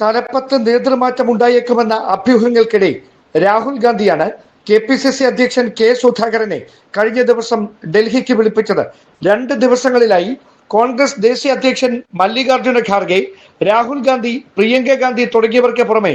തലപ്പത്ത് നേതൃമാറ്റം ഉണ്ടായേക്കുമെന്ന അഭ്യൂഹങ്ങൾക്കിടെ രാഹുൽ ഗാന്ധിയാണ് കെ പി സി സി അധ്യക്ഷൻ കെ സുധാകരനെ കഴിഞ്ഞ ദിവസം ഡൽഹിക്ക് വിളിപ്പിച്ചത്. രണ്ട് ദിവസങ്ങളിലായി കോൺഗ്രസ് ദേശീയ അധ്യക്ഷൻ മല്ലികാർജുന ഖാർഗെ രാഹുൽ ഗാന്ധി പ്രിയങ്ക ഗാന്ധി തുടങ്ങിയവർക്ക് പുറമെ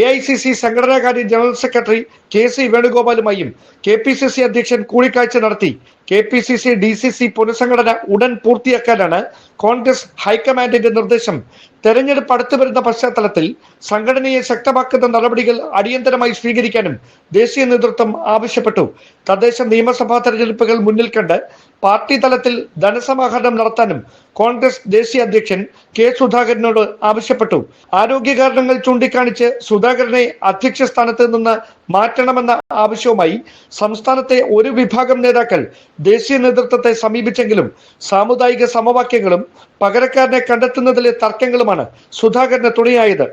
എ ഐ സി സി സംഘടനാകാര്യ ജനറൽ സെക്രട്ടറി കെ സി വേണുഗോപാലുമായും കെ പി സി സി അധ്യക്ഷൻ കൂടിക്കാഴ്ച നടത്തി. K P C C D C C പുനഃസംഘടന ഉടൻ പൂർത്തിയാക്കാനാണ് കോൺഗ്രസ് ഹൈക്കമാൻഡിന്റെ നിർദ്ദേശം തെരഞ്ഞെടുപ്പ് അടുത്തു വരുന്ന പശ്ചാത്തലത്തിൽ സംഘടനയെ ശക്തമാക്കുന്ന നടപടികൾ അടിയന്തരമായി സ്വീകരിക്കാനും ദേശീയ നേതൃത്വം ആവശ്യപ്പെട്ടു. തദ്ദേശ നിയമസഭാ തെരഞ്ഞെടുപ്പുകൾ മുന്നിൽ കണ്ട് പാർട്ടി തലത്തിൽ ധനസമാഹരണം നടത്താനും കോൺഗ്രസ് ദേശീയ അധ്യക്ഷൻ കെ സുധാകരനോട് ആവശ്യപ്പെട്ടു. ആരോഗ്യ കാരണങ്ങൾ ചൂണ്ടിക്കാണിച്ച് സുധാകരനെ അധ്യക്ഷ സ്ഥാനത്ത് നിന്ന് മാറ്റണമെന്ന ആവശ്യവുമായി സംസ്ഥാനത്തെ ഒരു വിഭാഗം നേതാക്കൾ ദേശീയ നേതൃത്വത്തെ സമീപിച്ചെങ്കിലും സാമുദായിക സമവാക്യങ്ങളും പകരക്കാരനെ കണ്ടെത്തുന്നതിലെ തർക്കങ്ങളുമാണ് സുധാകരന് തുണയായത്.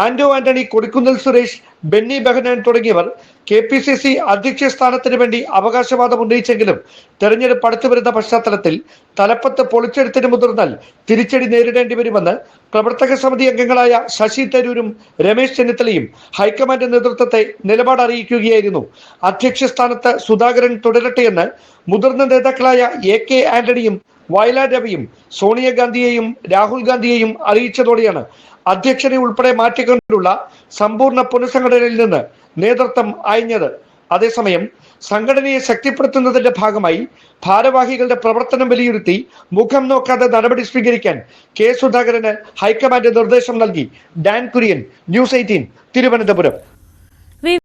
ആന്റോ ആന്റണി കൊടിക്കുന്നിൽ സുരേഷ് ബെന്നി ബെഹനാൻ തുടങ്ങിയവർ കെ പി സി സി അധ്യക്ഷ സ്ഥാനത്തിന് വേണ്ടി അവകാശവാദം ഉന്നയിച്ചെങ്കിലും തെരഞ്ഞെടുപ്പ് അടുത്തു വരുന്ന പശ്ചാത്തലത്തിൽ തലപ്പത്ത് പൊളിച്ചെടുത്തിന് മുതിർന്നാൽ തിരിച്ചടി നേരിടേണ്ടി വരുമെന്ന് പ്രവർത്തക സമിതി അംഗങ്ങളായ ശശി തരൂരും രമേശ് ചെന്നിത്തലയും ഹൈക്കമാൻഡ് നേതൃത്വത്തെ നിലപാട് അറിയിക്കുകയായിരുന്നു. അധ്യക്ഷ സ്ഥാനത്ത് സുധാകരൻ തുടരട്ടെയെന്ന് മുതിർന്ന നേതാക്കളായ എ കെ ആന്റണിയും വയലാർ രവിയും സോണിയാഗാന്ധിയെയും രാഹുൽ ഗാന്ധിയെയും അറിയിച്ചതോടെയാണ് അധ്യക്ഷനെ ഉൾപ്പെടെ മാറ്റിക്കൊണ്ടുള്ള സമ്പൂർണ പുനഃസംഘടനയിൽ നിന്ന് നേതൃത്വം അയഞ്ഞത്. അതേസമയം സംഘടനയെ ശക്തിപ്പെടുത്തുന്നതിന്റെ ഭാഗമായി ഭാരവാഹികളുടെ പ്രവർത്തനം വിലയിരുത്തി മുഖം നോക്കാതെ നടപടി സ്വീകരിക്കാൻ കെ സുധാകരന് ഹൈക്കമാൻഡ് നിർദ്ദേശം നൽകി. Dan Kurian news eighteen Thiruvananthapuram.